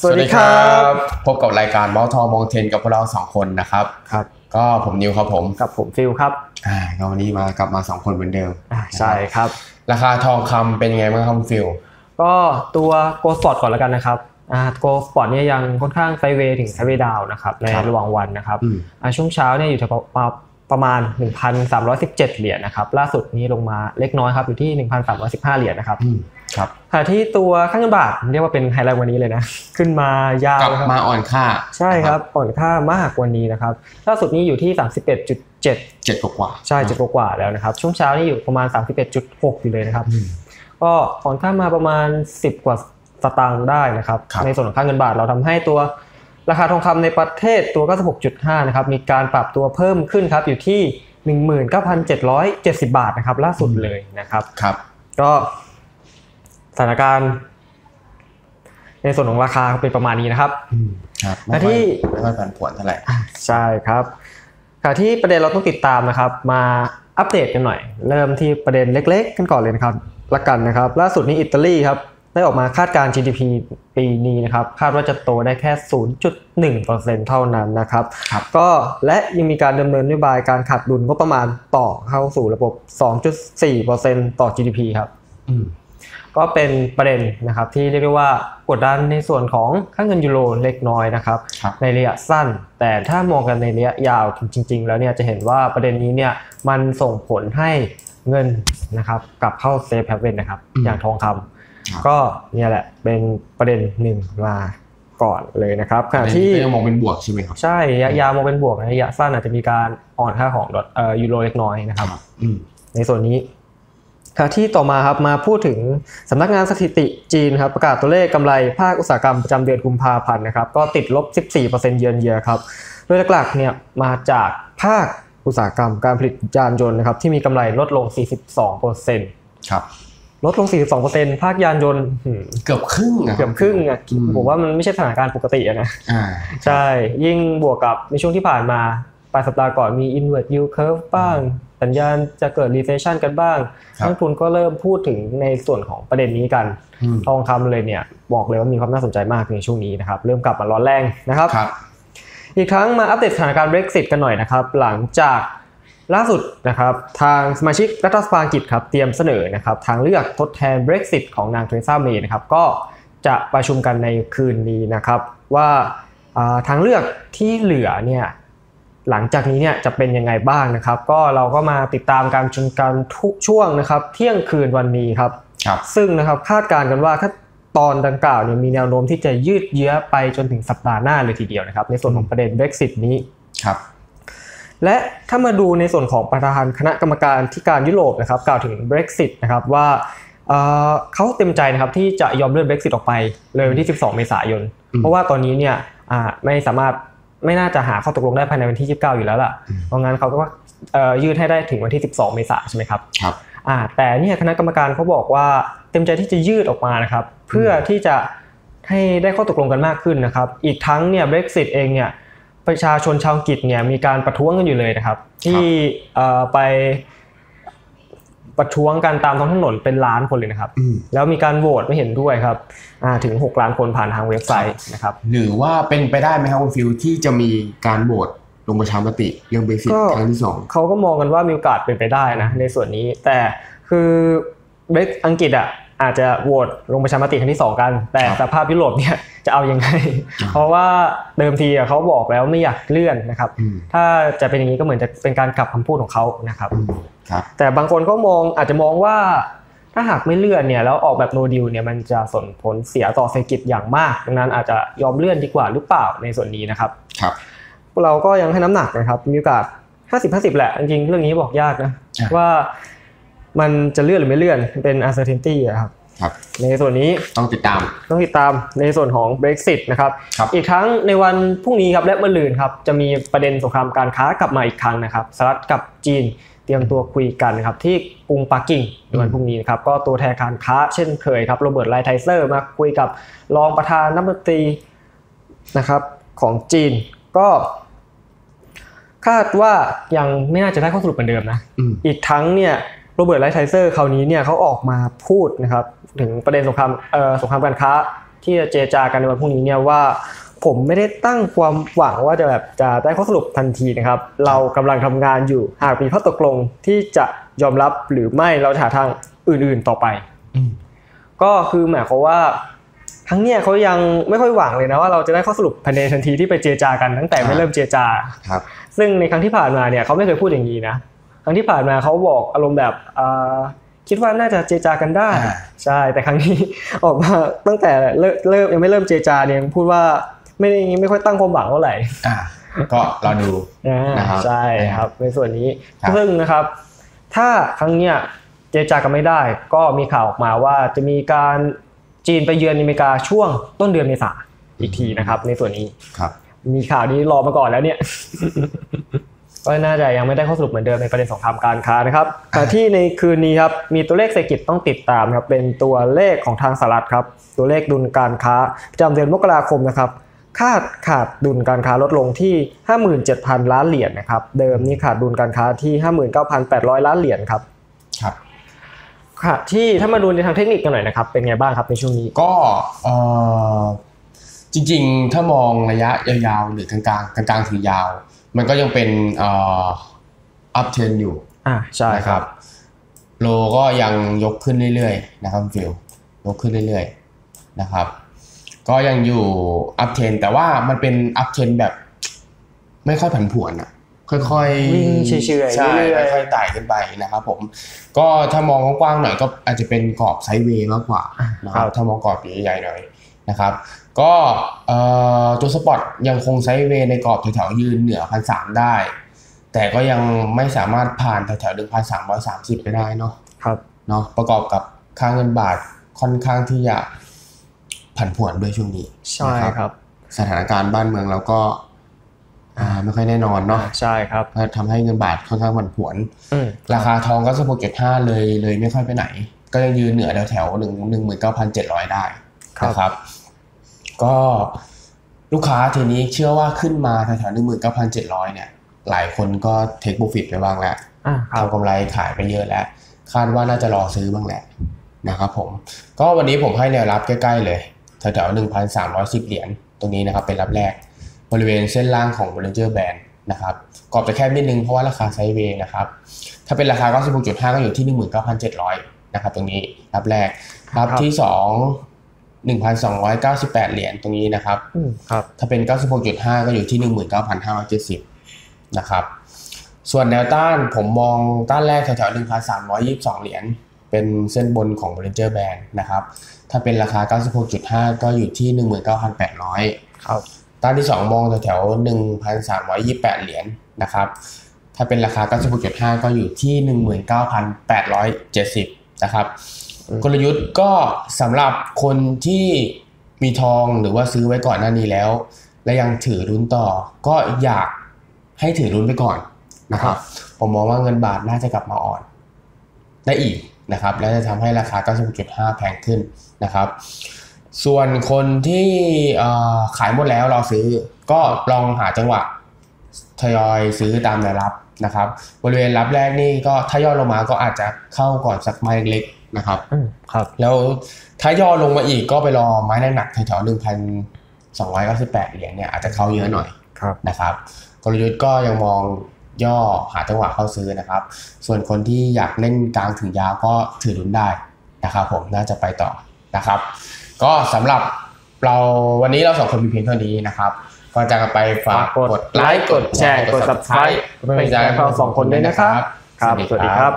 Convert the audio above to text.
สวัสดีครับ พบกับรายการเมาส์ทองมองเทนกับพวกเราสองคนนะครับครับ ก็ผมนิวครับผมกับผมฟิลครับอ่าก็วันนี้มากลับมาสองคนเหมือนเดิมอ่าใช่ครับ ราคาทองคำเป็นยังไงบ้างครับคุณฟิลก็ตัวโกลสปอร์ตก่อนแล้วกันนะครับอ่าโกลสปอร์ตเนี่ยยังค่อนข้างไซด์เวย์ถึงไซด์เวย์ดาวนะครับในระหว่างวันนะครับอืมอ่าช่วงเช้าเนี่ยอยู่ที่ประมาณ ประมาณ 1,317 เหรียญนะครับล่าสุดนี้ลงมาเล็กน้อยครับอยู่ที่ 1,315 เหรียญนะครับอืมครับขณะที่ตัวค่าเงินบาทเรียกว่าเป็นไฮไลท์วันนี้เลยนะ ขึ้นมายาวกลับนะครับมาอ่อนค่า ใช่ครับอ่อนค่ามากกว่านี้นะครับล่าสุดนี้อยู่ที่ 31.7เจ็ดกว่าๆใช่เจ็ดกว่าๆแล้วนะครับ ช่วงเช้านี่อยู่ประมาณ 31.6 อยู่เลยนะครับอืมก็อ่อนค่ามาประมาณ 10 กว่าสตางค์ได้นะครับครับในส่วนของค่าเงินบาทเราทำให้ตัว ราคาทองคำในประเทศตัว 96.5 นะครับ มีการปรับตัวเพิ่มขึ้นครับ อยู่ที่ 19,770 บาทนะครับ ล่าสุดเลยนะครับ ครับ ก็สถานการณ์ในส่วนของราคาเป็นประมาณนี้นะครับอืมครับและที่ไม่ค่อยผันผวนเท่าไหร่ ใช่ครับค่ะที่ประเด็นเราต้องติดตามนะครับ มาอัปเดตกันหน่อย เริ่มที่ประเด็นเล็ก ๆ กันก่อนเลยนะครับละกันนะครับ ล่าสุดนี้อิตาลีครับ ได้ออกมาคาดการณ์ GDP ปีนี้นะครับ คาดว่าจะโตได้แค่ 0.1%เท่านั้นนะครับครับก็และยังมีการดำเนินนโยบายการขาดดุลงบประมาณต่อเข้าสู่ระบบ 2.4%ต่อ GDP ครับอืมก็เป็นประเด็นนะครับที่เรียกได้ว่ากดดันในส่วนของค่าเงินยูโรเล็กน้อยนะครับครับในระยะสั้น แต่ถ้ามองกันในระยะยาวจริง ๆ แล้วเนี่ยจะเห็นว่าประเด็นนี้เนี่ยมันส่งผลให้เงินนะครับกลับเข้าเซฟแฮเวนนะครับอืมอย่างทองคำครับ ก็เนี่ยแหละเป็นประเด็นหนึ่งมาก่อนเลยนะครับขณะที่ก็ยังมองเป็นบวกใช่ไหมครับใช่ระยะยาวมองเป็นบวกนะระยะสั้นอาจจะมีการอ่อนค่าของดอลเอ่อยูโรเล็กน้อยนะครับอืมในส่วนนี้ค่ะที่ต่อมาครับมาพูดถึงสำนักงานสถิติจีนครับประกาศตัวเลขกำไรภาคอุตสาหกรรมประจำเดือนกุมภาพันธ์นะครับก็ติดลบ 14%เยือนเยียครับโดยหลักๆเนี่ยมาจากภาคอุตสาหกรรมการผลิตยานยนต์นะครับที่มีกำไรลดลง 42%ครับ ลดลง 42%ภาคยานยนต์หืมเกือบครึ่งอะเกือบครึ่งอะอืมผมว่ามันไม่ใช่สถานการณ์ปกติอะนะอ่าใช่ ยิ่งบวกกับในช่วงที่ผ่านมาปลายสัปดาห์ก่อนมี inward yield curve บ้าง สัญญาณจะเกิด recession กันบ้างครับนักทุนก็เริ่มพูดถึงในส่วนของประเด็นนี้กันอืมทองคำเลยเนี่ย บอกเลยว่ามีความน่าสนใจมากในช่วงนี้นะครับ เริ่มกลับมาร้อนแรงนะครับครับอีกครั้งมาอัปเดตสถานการณ์ Brexit กันหน่อยนะครับ หลังจาก ล่าสุดนะครับทางสมาชิกรัฐสภาอังกฤษครับเตรียมเสนอนะครับทางเลือกทดแทน Brexit ของนางเทเรซาเมย์นะครับก็จะประชุมกันในคืนนี้นะครับว่าอ่าทางเลือกที่เหลือเนี่ยหลังจากนี้เนี่ยจะเป็นยังไงบ้างนะครับ ก็เราก็มาติดตามการประชุมกันทุกช่วงนะครับ เที่ยงคืนวันนี้ครับครับซึ่งนะครับคาดการณ์กันว่าถ้าตอนดังกล่าวเนี่ยมีแนวโน้มที่จะยืดเยื้อไปจนถึงสัปดาห์หน้าเลยทีเดียวนะครับ ในส่วนของประเด็น Brexit นี้ครับ และถ้ามาดูในส่วนของประธานคณะกรรมการที่การยุโรปนะครับกล่าวถึง Brexit นะครับว่าเอ่อเขาเต็มใจนะครับที่จะยอมเลื่อน Brexit ออกไปเลยวันที่ 12 เมษายนอืมเพราะว่าตอนนี้เนี่ยอ่าไม่สามารถไม่น่าจะหาข้อตกลงได้ภายในวันที่ 29 อยู่แล้วล่ะอืมเพราะงั้นเขาก็เอ่อยืดให้ได้ถึงวันที่ 12 เมษายนใช่ไหมครับครับอ่าแต่เนี่ยคณะกรรมการเขาบอกว่าเต็มใจที่จะยืดออกมานะครับ เพื่อที่จะให้ได้ข้อตกลงกันมากขึ้นนะครับ อีกทั้งเนี่ย Brexit เองเนี่ย ประชาชนชาวอังกฤษเนี่ยมีการประท้วงกันอยู่เลยนะครับ ที่เอ่อไปประท้วงกันตามท้องถนนเป็นล้านคนเลยนะครับอืมแล้วมีการโหวตไม่เห็นด้วยครับอ่าถึง 6 ล้านคนผ่านทางเว็บไซต์นะครับหรือว่าเป็นไปได้ไหมครับคุณฟิลที่จะมีการโหวตลงประชามติเรื่องเบสิกก็ครั้งที่สองเขาก็มองกันว่ามีโอกาสเป็นไปได้นะในส่วนนี้ แต่คือเบรกอังกฤษอะ อาจจะโหวตลงประชามติครั้งที่สองกัน แต่ครับสภาพยุโรปเนี่ยจะเอายังไงอ่าเพราะว่าเดิมทีอะเขาบอกแล้วไม่อยากเลื่อนนะครับอืมถ้าจะเป็นอย่างนี้ก็เหมือนจะเป็นการกลับคำพูดของเขานะครับอืมครับแต่บางคนก็มองอาจจะมองว่าถ้าหากไม่เลื่อนเนี่ยแล้วออกแบบโนดิวเนี่ยมันจะส่งผลเสียต่อเศรษฐกิจอย่างมากดังนั้นอาจจะยอมเลื่อนดีกว่าหรือเปล่าในส่วนนี้นะครับครับ เราก็ยังให้น้ำหนักนะครับมีโอกาส 50-50 แหละจริงๆเรื่องนี้บอกยากนะอะว่า มันจะเลื่อนหรือไม่เลื่อนเป็น uncertainty อะครับครับในส่วนนี้ต้องติดตามต้องติดตามในส่วนของ Brexit นะครับครับอีกครั้งในวันพรุ่งนี้ครับและเมื่อลืนครับจะมีประเด็นสงครามการค้ากลับมาอีกครั้งนะครับสหรัฐกับจีนเตรียมตัวคุยกันนะครับที่กรุงปักกิ่งในวันพรุ่งนี้นะครับก็ตัวแทนการค้าเช่นเคยครับโรเบิร์ตไลไทเซอร์มาคุยกับรองประธานนักบัญชีนะครับของจีนก็คาดว่ายังไม่น่าจะได้ข้อสรุปเหมือนเดิมนะอืมอีกทั้งเนี่ย โรเบิร์ตไลท์ไทเซอร์คราวนี้เนี่ยเขาออกมาพูดนะครับถึงประเด็นสงครามเอ่อสงครามการค้าที่จะเจรจากันในวันพรุ่งนี้เนี่ยว่าผมไม่ได้ตั้งความหวังว่าจะแบบจะได้ข้อสรุปทันทีนะครับ เรากำลังทำงานอยู่หากมีข้อตกลงที่จะยอมรับหรือไม่เราจะหาทางอื่นๆต่อไปก็คือหมายความว่าครั้งเนี้ยเขายังไม่ค่อยหวังเลยนะว่าเราจะได้ข้อสรุปภายในทันทีที่ไปเจรจากันตั้งแต่ไม่เริ่มเจรจาครับ ซึ่งในครั้งที่ผ่านมาเนี่ยเขาไม่เคยพูดอย่างนี้นะ รั้งที่ผ่านมาเขาบอกอารมณ์แบบอ่าคิดว่าน่าจะเจรจากันได้อ่าใช่ แต่ครั้งนี้ออกมาตั้งแต่เริ่มเริ่มยังไม่เริ่มเจรจาเนี่ยพูดว่าไม่ได้ไม่ค่อยตั้งความหวังเท่าไหร่อ่าก็รอดูอ่านะครับใช่ครับในส่วนนี้ครับซึ่งนะครับ ถ้าครั้งเนี้ยเจรจากันไม่ได้ ก็มีข่าวออกมาว่าจะมีการจีนไปเยือนอเมริกาช่วงต้นเดือนเมษาอีกทีนะครับ ในส่วนนี้ครับ มีข่าวนี้รอมาก่อนแล้วเนี่ย ก็น่าจะยังไม่ได้ข้อสรุปเหมือนเดิมในประเด็นสงครามการค้านะครับแต่ที่ในคืนนี้ครับมีตัวเลขเศรษฐกิจต้องติดตามครับเป็นตัวเลขของทางสหรัฐครับตัวเลขดุลการค้าประจำเดือนมกราคมนะครับคาดขาดดุลการค้าลดลงที่ 57,000 ล้านเหรียญนะครับเดิมนี่ขาดดุลการค้าที่ 59,800 ล้านเหรียญครับครับค่ะที่ถ้ามาดูในทางเทคนิคกันหน่อยนะครับเป็นไงบ้างครับในช่วงนี้ก็เอ่อจริงๆ ถ้ามองระยะยาวๆหรือกลางๆกลางๆถึงยาว มันก็ยังเป็นเอ่อ up trend อยู่อ่าใช่นะคครัรับบโลก็ยังยกขึ้นเรื่อยๆ นะครับฟิลยกขึ้นเรื่อยๆนะครับ ก็ยังอยู่ up trend แต่ว่ามันเป็น up trend แบบ ไม่ค่อยผันผวนอะค่อยๆวิ่งเฉยๆใช่เรื่อยๆค่อยๆไต่ขึ้นไปนะครับผม ก็ถ้ามองกว้างๆหน่อยก็อาจจะเป็นกรอบไซด์เวย์มากกว่านะครับถ้ามองกรอบใหญ่ๆหน่อยนะครับ ก็เอ่อตัวสปอตยังคงไซด์เวย์ในกรอบแถวๆยืนเหนือพันสามได้ แต่ก็ยังไม่สามารถผ่านแถวๆหนึ่งพันสามร้อยสามสิบไปได้เนาะครับเนาะประกอบกับค่าเงินบาทค่อนข้างที่จะผันผวนด้วยช่วงนี้ใช่นะครับ สถานการณ์บ้านเมืองเราก็อ่าไม่ค่อยแน่นอนเนาะใช่ครับก็ทำให้เงินบาทค่อนข้างผันผวนอืมราคาทองก็สิบหกจุดห้าเลยเลยไม่ค่อยไปไหน ก็ยังยืนเหนือแถวแถวหนึ่งหนึ่งหมื่นเก้าพันเจ็ดร้อยได้นะครับ ก็ลูกค้าทีนี้เชื่อว่าขึ้นมาแถวแถวหนึ่งหมื่นเก้าพันเจ็ดร้อยเนี่ยหลายคนก็เทคโปรฟิตไปบ้างแล้วอ่าครับทำกำไรขายไปเยอะแล้ว คาดว่าน่าจะรอซื้อบ้างแหละนะครับผม ก็วันนี้ผมให้แนวรับใกล้ๆเลยแถวๆหนึ่งพันสามร้อยสิบเหรียญตรงนี้นะครับเป็นรับแรก บริเวณเส้นล่างของ Bollinger Band นะครับกรอบจะแคบนิดนึงเพราะว่าราคาไซด์เวย์นะครับ ถ้าเป็นราคา 96.5 ก็อยู่ที่ 19,700 นะครับตรงนี้รับแรกรับครับที่ 2 1,298 เหรียญตรงนี้นะครับอืมครับ ถ้าเป็น 96.5 ก็อยู่ที่ 19,570 นะครับ ส่วนแนวต้านผมมองต้านแรกแถวๆ1,322 เหรียญเป็นเส้นบนของ Bollinger Band นะครับ ถ้าเป็นราคา 96.5 ก็อยู่ที่ 19,800 ครับ ต้านที่ 2 มองแถวๆ1,328 เหรียญนะครับ ถ้าเป็นราคา 96.5 ก็อยู่ที่ 19,870 นะครับอืม กลยุทธ์ก็สำหรับคนที่มีทองหรือว่าซื้อไว้ก่อนหน้านี้แล้ว และยังถือรุ้นต่อ ก็อยากให้ถือรุ้นไปก่อนนะครับ ผมมองว่าเงินบาทน่าจะกลับมาอ่อน ได้อีกนะครับ และจะทำให้ราคา 96.5 แพงขึ้นนะครับ ส่วนคนที่เอ่อขายหมดแล้วรอซื้อ ก็ลองหาจังหวะทยอยซื้อตามแนวรับนะครับ บริเวณรับแรกนี่ก็ถ้าย่อลงมาก็อาจจะเข้าก่อนสักไม้เล็กๆ นะครับอืมครับ แล้วถ้าย่อลงมาอีกก็ไปรอไม้หนักๆแถวๆหนึ่งพันสองร้อยเก้าสิบแปดเหรียญเนี่ยอาจจะเข้าเยอะหน่อยครับนะครับ กลยุทธ์ก็ยังมองย่อหาจังหวะเข้าซื้อนะครับ ส่วนคนที่อยากเล่นกลางถึงยาวก็ถือลุ้นได้นะครับผมน่าจะไปต่อนะครับ ก็สำหรับเราวันนี้เราสองคนมีเพียงเท่านี้นะครับก็จะกันไปฝากกดไลค์กดแชร์กด subscribe เป็นกำลังใจให้เราสองคนด้วยนะครับครับสวัสดีครับ